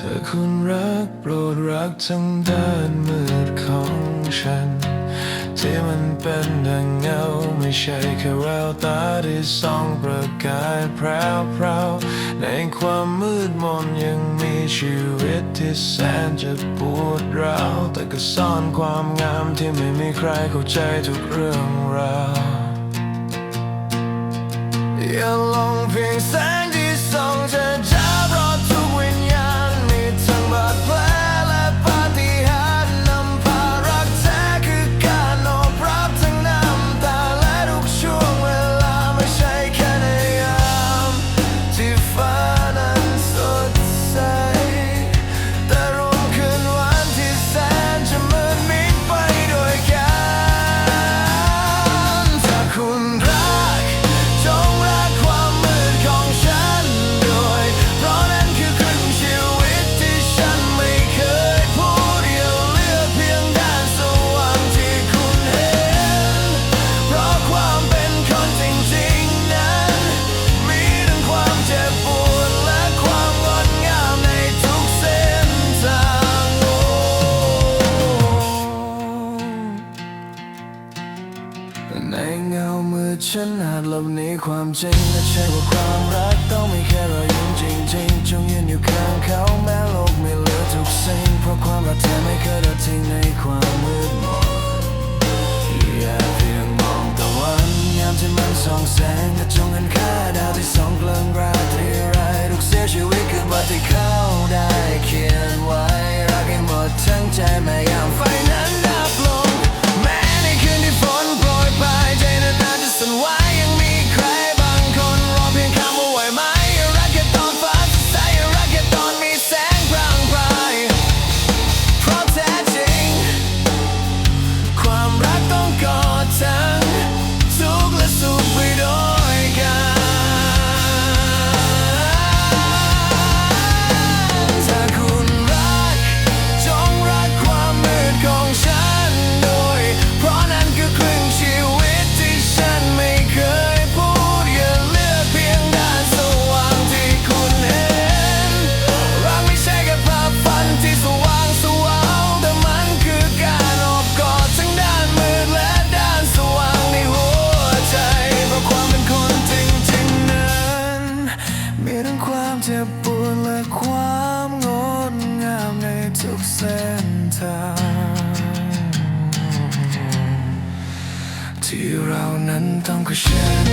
ธอคุณรักโปรดรักทั้งด้านมืดของฉัน ที่มันเป็นดังเงาไม่ใช่แค่แววตาที่ส่องประกายแพรวๆในความมืดมนยังมีชีวิตที่แสนจะปวดร้าวแต่ก็ซ่อนความงามที่ไม่มีใครเข้าใจทุกเรื่องราว ในเงามือฉันอาจหลบหนีความจริงและใช่ว่าความรักต้องไม่แค่รอยยิ้มจริงๆจงยืนอยู่ ที่เรานั้นต้องเผชิญ